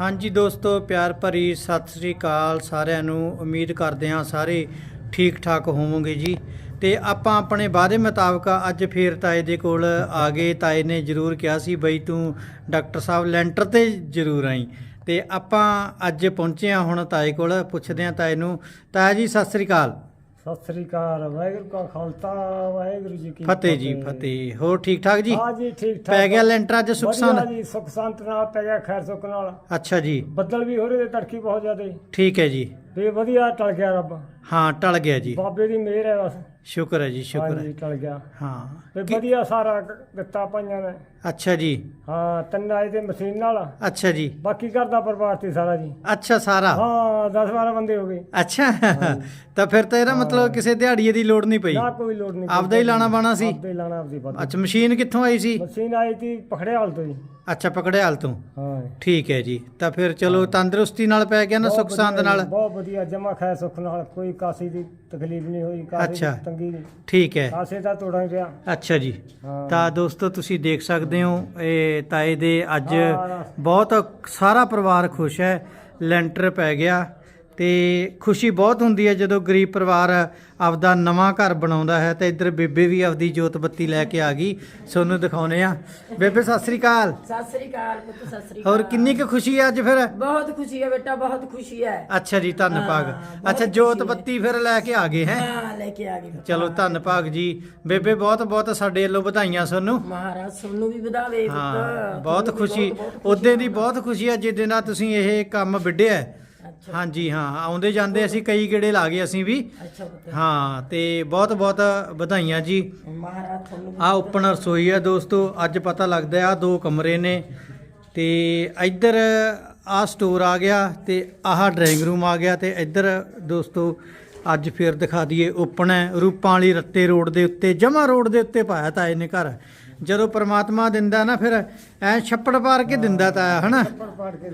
ਹਾਂਜੀ ਦੋਸਤੋ, ਪਿਆਰ ਭਰੀ ਸਤਿ ਸ੍ਰੀ ਅਕਾਲ ਸਾਰਿਆਂ ਨੂੰ। ਉਮੀਦ ਕਰਦੇ ਹਾਂ ਸਾਰੇ ਠੀਕ ਠਾਕ ਹੋਵੋਗੇ ਜੀ। ਤੇ ਆਪਾਂ ਆਪਣੇ ਵਾਅਦੇ ਮੁਤਾਬਕ ਅੱਜ ਫੇਰ ਤਾਏ ਦੇ ਕੋਲ ਆ ਗਏ। ਤਾਏ ਨੇ ਜ਼ਰੂਰ ਕਿਹਾ ਸੀ, ਬਈ ਤੂੰ ਡਾਕਟਰ ਸਾਹਿਬ ਲੈਂਟਰ ਤੇ ਜ਼ਰੂਰ ਆਈ। ਤੇ ਆਪਾਂ ਅੱਜ ਪਹੁੰਚੇ ਹਾਂ ਹੁਣ ਤਾਏ ਕੋਲ। ਪੁੱਛਦੇ ਹਾਂ ਤਾਏ ਨੂੰ, ਤਾਇਆ ਜੀ, ਸਤਿ ਸ੍ਰੀ ਅਕਾਲ। ਸਤਿ ਸ੍ਰੀ ਅਕਾਲ ਵਾਹਿਗੁਰੂ ਕਾ ਖਾਲਸਾ ਵਾਹਿਗੁਰੂ ਜੀ ਕੀ ਫਤਿਹ ਜੀ ਫਤਿਹ। ਹੋਰ ਠੀਕ ਠਾਕ ਜੀ? ਹਾਂ ਜੀ ਠੀਕ ਠਾਕ। ਪੈ ਗਿਆ ਲੈਂਟਰ ਅੱਜ ਸੁਖ ਵਧੀਆ ਸੰਦ ਜੀ ਸੁਖ ਸੰਤ ਨਾਲ ਪੈ ਗਿਆ ਖੈਰ ਸੁਖ ਨਾਲ। ਅੱਛਾ ਜੀ। ਬੱਦਲ ਵੀ ਹੋ ਰਹੇ ਤੇ ਤੜਕੀ ਬਹੁਤ ਜ਼ਿਆਦੇ। ਠੀਕ ਹੈ ਜੀ। ਤੇ ਵਧੀਆ ਟਲ ਗਿਆ ਰੱਬ। ਹਾਂ ਟਲ ਗਿਆ ਜੀ। ਬਾਬੇ ਦੀ ਮਿਹਰ ਹੈ ਬਸ। ਸ਼ੁਕਰ ਹੈ ਜੀ ਸ਼ੁਕਰ ਹਾਂਜੀ ਹੈ। ਟਲ ਗਿਆ। ਹਾਂ। ਤੇ ਵਧੀਆ ਸਾਰਾ ਕ- ਦਿੱਤਾ ਪਾਈਆਂ ਨੇ। ਅੱਛਾ ਜੀ। ਹਾਂ ਤਿੰਨ ਆਏ ਤੇ ਮਸ਼ੀਨ ਨਾਲ। ਅੱਛਾ ਜੀ। ਬਾਕੀ ਘਰ ਦਾ ਪਰਿਵਾਰ ਤੇ ਸਾਰਾ ਜੀ। ਅੱਛਾ ਸਾਰਾ? ਹਾਂ 10 12 ਬੰਦੇ ਹੋ ਗਏ। ਅੱਛਾ। ਤਾਂ ਫਿਰ ਤਾਂ ਇਹਦਾ ਮਤਲਬ ਕਿਸੇ ਦਿਹਾੜੀਏ ਦੀ ਲੋੜ ਨਹੀਂ ਪਈ। ਨਾ ਕੋਈ ਲੋੜ ਨਹੀਂ ਆਪਦਾ ਹੀ ਲਾਣਾ ਬਾਣਾ ਸੀ। ਆਪਦਾ ਹੀ ਲਾਣਾ ਆਪਦੀ ਬਾਤ ਅੱਛਾ ਮਸ਼ੀਨ ਕਿੱਥੋਂ ਆਈ ਸੀ? ਮਸ਼ੀਨ ਆਈ ਤੀ ਪਖੜਿਆਲ ਤੋਂ ਜੀ। ਅੱਛਾ ਪਕੜਿਆਲ ਤੋਂ। ਹਾਂ। ਠੀਕ ਹੈ ਜੀ। ਤਾਂ ਫਿਰ ਚਲੋ ਤੰਦਰੁਸਤੀ ਨਾਲ ਪੈ ਗਿਆ ਨਾ ਬਹੁਤ ਸੁੱਖ ਸੰਦ ਨਾਲ। ਬਹੁਤ ਵਧੀਆ ਜਮਾ ਖੈ ਸੁੱਖ ਨਾਲ ਕੋਈ ਕਾਸੀ ਦੀ ਤਕਲੀਫ ਨਹੀਂ ਹੋਈ ਕਾਸੀ ਅੱਛਾ। ਦੀ ਤੰਗੀ ਨਹੀਂ ਠੀਕ ਹੈ। ਕਾਸੇ ਦਾ ਤੋੜਾ ਪਿਆ ਅੱਛਾ ਜੀ। ਹਾਂ। ਤਾਂ ਦੋਸਤੋ ਤੁਸੀਂ ਦੇਖ ਸਕਦੇ ਹੋ ਇਹ ਤਾਏ ਦੇ ਅੱਜ। ਬਹੁਤ ਸਾਰਾ ਪਰਿਵਾਰ ਖੁਸ਼ ਹੈ ਲੈਂਟਰ ਪੈ ਗਿਆ। ਤੇ ਖੁਸ਼ੀ ਬਹੁਤ ਹੁੰਦੀ ਹੈ ਜਦੋਂ ਗਰੀਬ ਪਰਿਵਾਰ ਆਪਦਾ ਨਵਾਂ ਘਰ ਬਣਾਉਂਦਾ ਹੈ ਤੇ ਇੱਧਰ ਬੇਬੇ ਵੀ ਆਪਦੀ ਜੋਤ ਬੱਤੀ ਲੈ ਕੇ ਆ ਗਈ। ਸੋਨੂੰ ਦਿਖਾਉਨੇ ਆ ਬੇਬੇ ਸਤਿ ਸ੍ਰੀ ਅਕਾਲ। ਸਤਿ ਸ੍ਰੀ ਅਕਾਲ ਪੁੱਤ ਸਤਿ ਸ੍ਰੀ ਹੋਰ ਅਕਾਲ। ਕਿੰਨੀ ਕੁ ਖੁਸ਼ੀ ਹੈ ਅੱਜ ਫਿਰ? ਬਹੁਤ ਖੁਸ਼ੀ ਹੈ ਬੇਟਾ ਬਹੁਤ ਖੁਸ਼ੀ ਹੈ। ਅੱਛਾ ਜੀ ਧੰਨ ਭਾਗ। ਅੱਛਾ ਜੋਤ। ਬੱਤੀ ਫਿਰ ਲੈ ਕੇ ਆ ਗਏ ਹੈ? ਹਾਂ ਲੈ ਕੇ ਆ ਪੁੱਤ। ਚਲੋ ਧੰਨ ਭਾਗ ਜੀ। ਬੇਬੇ ਬਹੁਤ ਬਹੁਤ ਸਾਡੇ ਵੱਲੋਂ ਵਧਾਈਆਂ ਤੁਹਾਨੂੰ ਮਹਾਰਾਜ ਸੋਨੂੰ ਵੀ ਵਧਾਵੇ ਪੁੱਤ। ਬਹੁਤ ਖੁਸ਼ੀ। ਉਹਦੇ ਦੀ ਬਹੁਤ ਖੁਸ਼ੀ ਹੈ ਜਿਹਦੇ ਨਾਲ ਤੁਸੀਂ ਇਹ ਕੰਮ ਵਿੱਢਿਆ। ਅੱਛਾ। ਹਾਂਜੀ ਹਾਂ ਆਉਂਦੇ ਜਾਂਦੇ ਅਸੀਂ ਕਈ ਗੇੜੇ ਲਾ ਗਏ ਅਸੀਂ ਵੀ। ਅੱਛਾ ਪੁੱਤ। ਹਾਂ ਤੇ ਬਹੁਤ ਬਹੁਤ ਵਧਾਈਆਂ ਜੀ। ਮਹਾਰਾਜ ਤੁਹਾਨੂੰ ਆ ਓਪਨ ਰਸੋਈ ਹੈ ਦੋਸਤੋ ਅੱਜ ਪਤਾ ਲੱਗਦਾ ਆ ਦੋ ਕਮਰੇ ਨੇ। ਤੇ ਇੱਧਰ ਆ ਸਟੋਰ ਆ ਗਿਆ ਤੇ ਆਹ ਡਰਾਇੰਗ ਰੂਮ ਆ ਗਿਆ ਤੇ ਇੱਧਰ ਦੋਸਤੋ ਅੱਜ ਫੇਰ ਦਿਖਾ ਦਈਏ ਓਪਨ ਹੈ। ਰੂਪਾਂ ਵਾਲੀ ਰੱਤੇ ਰੋਡ ਦੇ ਉੱਤੇ ਜਮਾ ਰੋਡ ਦੇ ਉੱਤੇ ਪਾਇਆ ਤਾਂ ਇਹਨੇ ਘਰ। ਜਦੋਂ ਪ੍ਰਮਾਤਮਾ ਦਿੰਦਾ ਨਾ ਫਿਰ ਐ ਛੱਪੜ ਪਾਰ ਕੇ ਦਿੰਦਾ ਤਾਂ ਹਨਾ?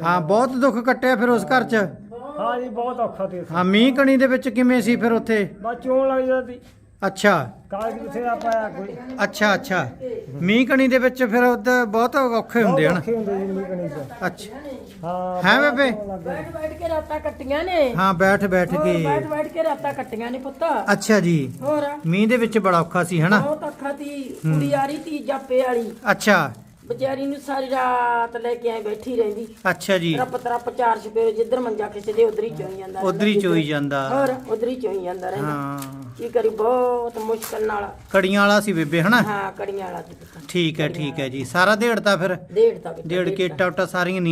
ਹਾਂ ਬਹੁਤ ਦੁੱਖ ਕੱਟਿਆ ਫਿਰ ਉਸ ਘਰ 'ਚ। ਹਾਂ ਜੀ ਬਹੁਤ ਔਖਾ ਤੇ ਹਾਂ। ਮੀਂਹ ਕਣੀ ਦੇ ਵਿੱਚ ਕਿਵੇਂ ਸੀ ਫਿਰ ਉੱਥੇ? ਬਸ ਚੋਣ ਲੱਗ ਜਾਂਦੀ। ਅੱਛਾ। ਕਾਗਜ਼ ਕਿੱਥੇ ਆ ਪਾਇਆ ਕੋਈ? ਅੱਛਾ ਅੱਛਾ। ਮੀਂਹ ਕਣੀ ਦੇ ਵਿੱਚ ਫਿਰ ਉੱਧਰ ਬਹੁਤ ਔਖੇ ਹੁੰਦੇ ਹਨ। ਔਖੇ ਹੁੰਦੇ ਜੀ ਮੀਂਹ ਚ ਅੱਛਾ। ਹਾਂ ਹੈਂ ਬਹੁਤ ਬੇਬੇ? ਚੋਣ ਲੱਗ ਜਾਂਦੀ। ਬੈਠ ਬੈਠ ਕੇ ਰਾਤਾਂ ਕੱਟੀਆਂ ਨੇ। ਹਾਂ ਬੈਠ ਬੈਠ ਹੋਰ ਕੇ ਬੈਠ ਬੈਠ ਕੇ ਰਾਤਾਂ ਕੱਟੀਆਂ ਨੇ ਪੁੱਤ। ਅੱਛਾ ਜੀ। ਹੋਰ? ਮੀਂਹ ਦੇ ਵਿੱਚ ਬੜਾ ਔਖਾ ਸੀ ਹਨਾ? ਬਹੁਤ ਅੱਖਾਂ ਤੀ ਕੁੜੀ ਆ ਰਹੀ ਤੀ ਜਾਪੇ ਵਾਲੀ। ਅੱਛਾ। ਵਿਚਾਰੀ ਨੂੰ ਸਾਰੀ ਰਾਤ ਲੈ ਕੇ ਆਏ ਬੈਠੀ ਰਹਿੰਦੀ। ਅੱਛਾ ਜੀ। ਤਰਪ ਤਰਪ ਚਾਰ ਛਪੇ ਜਿੱਧਰ ਮੰਜਾ ਕਿਸੇ ਦੇ ਉਧਰ ਹੀ ਚੋਈ ਜਾਂਦਾ ਉਧਰ ਹੀ ਚੋਈ ਜਾਂਦਾ। ਹੋਰ ਉਧਰ ਹੀ ਚੋਈ ਜਾਂਦਾ ਰਹਿੰਦਾ। ਹਾਂ। ਕੀ ਕਰੀ ਬਹੁਤ ਮੁਸ਼ਕਲ ਨਾਲ। ਕੜੀਆਂ ਵਾਲਾ ਸੀ ਬੇਬੇ ਹਨਾ? ਹਾਂ ਕੜੀਆਂ ਵਾਲਾ ਪੁੱਤ ਠੀਕ ਹੈ ਠੀਕ ਹੈ ਜੀ। ਸਾਰਾ ਢੇੜਤਾ ਫਿਰ ਡੇਢ ਤੱਕ ਕੇ ਟਾਟਾ ਸਾਰੀਆਂ